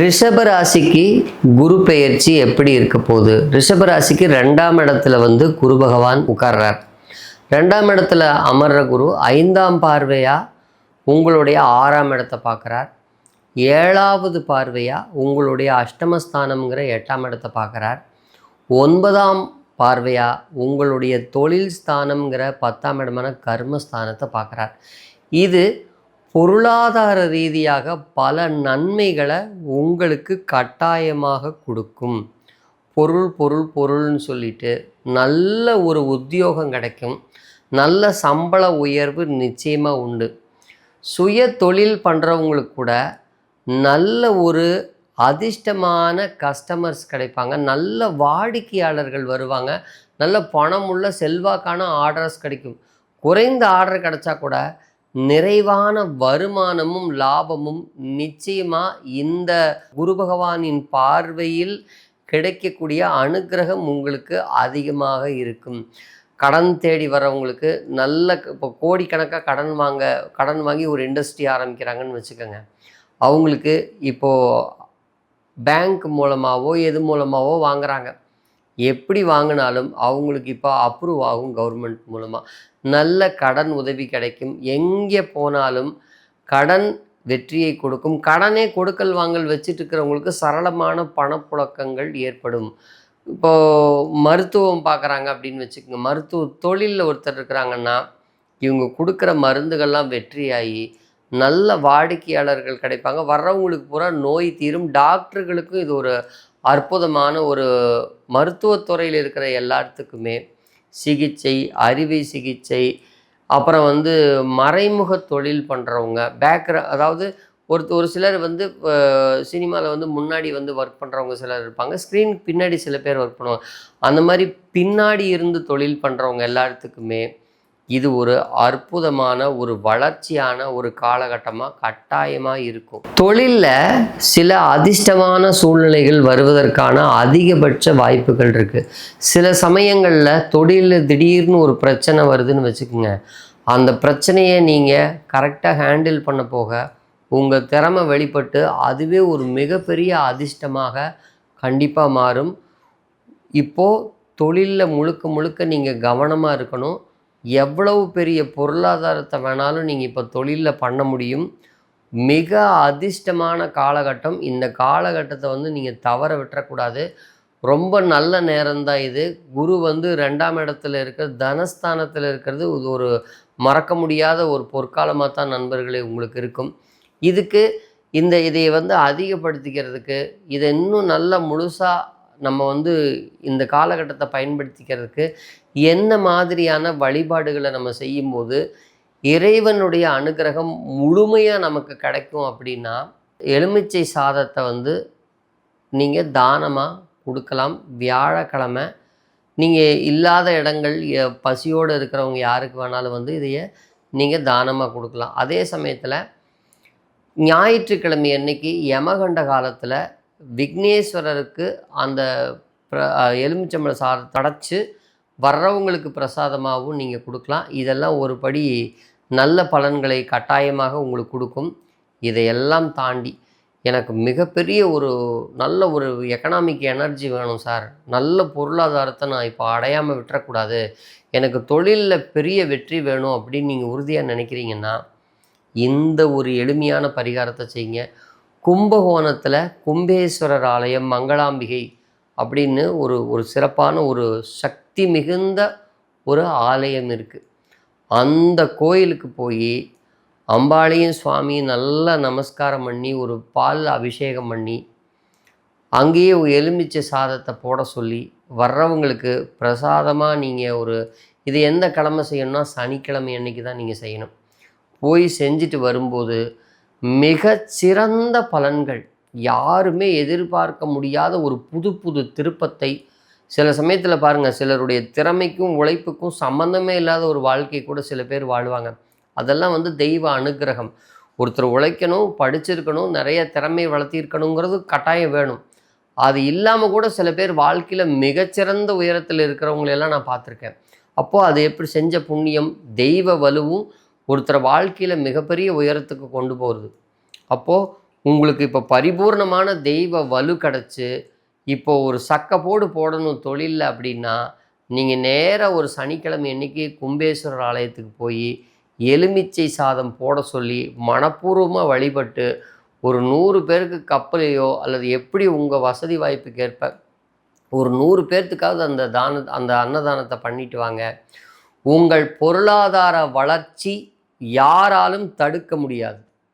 ரிஷப ராசிக்கு குரு பெயர்ச்சி எப்படி இருக்க போகுது? ரிஷப ராசிக்கு ரெண்டாம் இடத்துல வந்து குரு பகவான் உட்கார்றார். ரெண்டாம் இடத்துல அமர்ற குரு ஐந்தாம் பார்வையாக உங்களுடைய ஆறாம் இடத்தை பார்க்குறார். ஏழாவது பார்வையாக உங்களுடைய அஷ்டமஸ்தானம்ங்கிற எட்டாம் இடத்தை பார்க்குறார். ஒன்பதாம் பார்வையாக உங்களுடைய தொழில் ஸ்தானம்ங்கிற பத்தாம் இடமான கர்மஸ்தானத்தை பார்க்குறார். இது பொருளாதார ரீதியாக பல நன்மைகளை உங்களுக்கு கட்டாயமாக கொடுக்கும். பொருள் பொருள் பொருள்னு சொல்லிட்டு நல்ல ஒரு உத்தியோகம் கிடைக்கும். நல்ல சம்பள உயர்வு நிச்சயமாக உண்டு. சுய தொழில் பண்ணுறவங்களுக்கு கூட நல்ல ஒரு அதிர்ஷ்டமான கஸ்டமர்ஸ் கிடைப்பாங்க. நல்ல வாடிக்கையாளர்கள் வருவாங்க. நல்ல பணமுள்ள செல்வாக்கான ஆர்டர்ஸ் கிடைக்கும். குறைந்த ஆர்டர் கிடைச்சா கூட நிறைவான வருமானமும் லாபமும் நிச்சயமாக இந்த குரு பகவானின் பார்வையில் கிடைக்கக்கூடிய அனுக்கிரகம் உங்களுக்கு அதிகமாக இருக்கும். கடன் தேடி வரவங்களுக்கு நல்ல இப்போ கோடிக்கணக்காக கடன் வாங்க கடன் வாங்கி ஒரு இண்டஸ்ட்ரி ஆரம்பிக்கிறாங்கன்னு வச்சுக்கோங்க. அவங்களுக்கு இப்போது பேங்க் மூலமாகவோ எது மூலமாகவோ வாங்குறாங்க. எப்படி வாங்கினாலும் அவங்களுக்கு இப்போ அப்ரூவ் ஆகும் கவர்மெண்ட் மூலமாக நல்ல கடன் உதவி கிடைக்கும். எங்கே போனாலும் கடன் வெற்றியை கொடுக்கும். கடனே கொடுக்கல் வாங்கல் வச்சுட்டு இருக்கிறவங்களுக்கு சரளமான பணப்புழக்கங்கள் ஏற்படும். இப்போது மருத்துவம் பார்க்குறாங்க அப்படின்னு வச்சுக்கோங்க. மருத்துவ தொழிலில் ஒருத்தர் இருக்கிறாங்கன்னா இவங்க கொடுக்குற மருந்துகள்லாம் வெற்றியாகி நல்ல வாடிக்கையாளர்கள் கிடைப்பாங்க. வர்றவங்களுக்கு பூரா நோய் தீரும். டாக்டர்களுக்கும் இது ஒரு அற்புதமான ஒரு மருத்துவத்துறையில் இருக்கிற எல்லாத்துக்குமே சிகிச்சை அறுவை சிகிச்சை அப்புறம் வந்து மறைமுக தொழில் பண்ணுறவங்க பேக்ர அதாவது ஒரு ஒரு சிலர் வந்து சினிமாவில் வந்து முன்னாடி வந்து ஒர்க் பண்ணுறவங்க சிலர் இருப்பாங்க. ஸ்க்ரீனுக்கு பின்னாடி சில பேர் ஒர்க் பண்ணுவாங்க. அந்த மாதிரி பின்னாடி இருந்து தொழில் பண்ணுறவங்க எல்லாத்துக்குமே இது ஒரு அற்புதமான ஒரு வளர்ச்சியான ஒரு காலகட்டமாக கட்டாயமாக இருக்கும். தொழிலில் சில அதிர்ஷ்டமான சூழ்நிலைகள் வருவதற்கான அதிகபட்ச வாய்ப்புகள் இருக்குது சில சமயங்களில் தொழிலில் திடீர்னு ஒரு பிரச்சனை வருதுன்னு வச்சுக்கோங்க. அந்த பிரச்சனையை நீங்கள் கரெக்டாக ஹேண்டில் பண்ண போக உங்கள் திறமை வெளிப்பட்டு அதுவே ஒரு மிகப்பெரிய அதிர்ஷ்டமாக கண்டிப்பாக மாறும். இப்போது தொழிலில் முழுக்க முழுக்க நீங்கள் கவனமாக இருக்கணும். எவ்வளவு பெரிய பொருளாதாரத்தை வேணாலும் நீங்கள் இப்போ தொழிலில் பண்ண முடியும். மிக அதிர்ஷ்டமான காலகட்டம். இந்த காலகட்டத்தை வந்து நீங்கள் தவற விட்டுறக்கூடாது. ரொம்ப நல்ல நேரம்தான் இது. குரு வந்து ரெண்டாம் இடத்துல இருக்கிற தனஸ்தானத்தில் இருக்கிறது இது ஒரு மறக்க முடியாத ஒரு பொற்காலமாக தான் நண்பர்களே உங்களுக்கு இருக்கும். இதுக்கு இந்த இதை வந்து அதிகப்படுத்திக்கிறதுக்கு இதை இன்னும் நல்ல முழுசாக நம்ம வந்து இந்த காலகட்டத்தை பயன்படுத்திக்கிறதுக்கு என்ன மாதிரியான வழிபாடுகளை நம்ம செய்யும்போது இறைவனுடைய அனுகிரகம் முழுமையாக நமக்கு கிடைக்கும் அப்படின்னா எலுமிச்சை சாதத்தை வந்து நீங்கள் தானமாக கொடுக்கலாம். வியாழக்கிழமை நீங்கள் இல்லாத இடங்கள் பசியோடு இருக்கிறவங்க யாருக்கு வேணாலும் வந்து இதைய நீங்கள் தானமாக கொடுக்கலாம். அதே சமயத்தில் ஞாயிற்றுக்கிழமை அன்னைக்கு யமகண்ட காலத்தில் விக்னேஸ்வரருக்கு அந்த பிர- அஹ் எலுமிச்சம்பழ சாதத்தை தடைச்சி வர்றவங்களுக்கு பிரசாதமாகவும் நீங்கள் கொடுக்கலாம். இதெல்லாம் ஒரு படி நல்ல பலன்களை கட்டாயமாக உங்களுக்கு கொடுக்கும். இதையெல்லாம் தாண்டி எனக்கு மிகப்பெரிய ஒரு நல்ல ஒரு எக்கனாமிக் எனர்ஜி வேணும் சார் நல்ல பொருளாதாரத்தை நான் இப்போ அடையாமல் விட்டுறக்கூடாது. எனக்கு தொழிலில் பெரிய வெற்றி வேணும் அப்படின்னு நீங்கள் உறுதியாக நினைக்கிறீங்கன்னா இந்த ஒரு எளிமையான பரிகாரத்தை செய்யுங்க. கும்பகோணத்தில் கும்பேஸ்வரர் ஆலயம் மங்களாம்பிகை அப்படின்னு ஒரு ஒரு சிறப்பான ஒரு சக்தி மிகுந்த ஒரு ஆலயம் இருக்குது அந்த கோயிலுக்கு போய் அம்பாளையும் சுவாமியும் நல்லா நமஸ்காரம் பண்ணி ஒரு பால் அபிஷேகம் பண்ணி அங்கேயே எலுமிச்சை சாதத்தை போட சொல்லி வர்றவங்களுக்கு பிரசாதமாக நீங்கள் ஒரு இது எந்த கிழமை செய்யணும்னா சனிக்கிழமை அன்னைக்கு தான் நீங்கள் செய்யணும். போய் செஞ்சுட்டு வரும்போது மிகச்சிறந்த பலன்கள். யாருமே எதிர்பார்க்க முடியாத ஒரு புது புது திருப்பத்தை. சில சமயத்தில் பாருங்கள் சிலருடைய திறமைக்கும் உழைப்புக்கும் சம்மந்தமே இல்லாத ஒரு வாழ்க்கை கூட சில பேர் வாழ்வாங்க. அதெல்லாம் வந்து தெய்வ அனுக்கிரகம் ஒருத்தர் உழைக்கணும் படிச்சிருக்கணும் நிறைய திறமை வளர்த்திருக்கணுங்கிறது கட்டாயம் வேணும். அது இல்லாமல் கூட சில பேர் வாழ்க்கையில் மிகச்சிறந்த உயரத்தில் இருக்கிறவங்களெல்லாம் நான் பார்த்துருக்கேன். அப்போது அது எப்படி செஞ்ச புண்ணியம்? தெய்வ வலுவும் ஒருத்தரை வாழ்க்கையில் மிகப்பெரிய உயரத்துக்கு கொண்டு போகிறது அப்போது உங்களுக்கு இப்போ பரிபூர்ணமான தெய்வ வலு கிடச்சி இப்போ ஒரு சக்கப்போடு போடணும் தொழிலில் அப்படின்னா நீங்கள் நேராக ஒரு சனிக்கிழமை அன்னைக்கு கும்பேஸ்வரர் ஆலயத்துக்கு போய் எலுமிச்சை சாதம் போட சொல்லி மனப்பூர்வமாக வழிபட்டு ஒரு நூறு பேருக்கு கப்பலையோ அல்லது எப்படி உங்கள் வசதி வாய்ப்புக்கு ஏற்ப ஒரு நூறு பேர்த்துக்காவது அந்த தான அந்த அன்னதானத்தை பண்ணிட்டு வாங்க. உங்கள் பொருளாதார வளர்ச்சி யாராலும் தடுக்க முடியாது.